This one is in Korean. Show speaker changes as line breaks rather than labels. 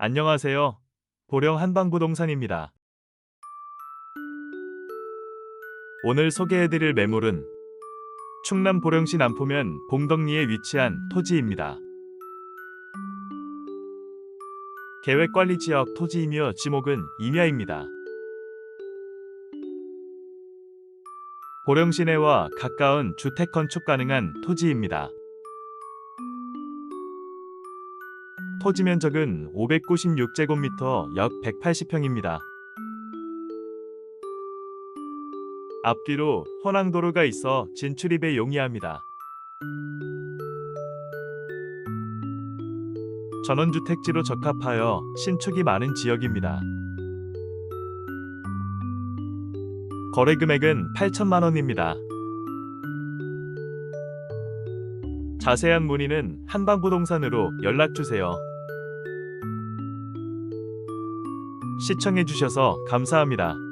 안녕하세요. 보령 한방부동산입니다. 오늘 소개해드릴 매물은 충남 보령시 남포면 봉덕리에 위치한 토지입니다. 계획관리지역 토지이며 지목은 임야입니다. 보령 시내와 가까운 주택 건축 가능한 토지입니다. 토지 면적은 596제곱미터 약 180평입니다. 앞뒤로 혼항도로가 있어 진출입에 용이합니다. 전원주택지로 적합하여 신축이 많은 지역입니다. 거래 금액은 8천만 원입니다. 자세한 문의는 한방부동산으로 연락 주세요. 시청해 주셔서 감사합니다.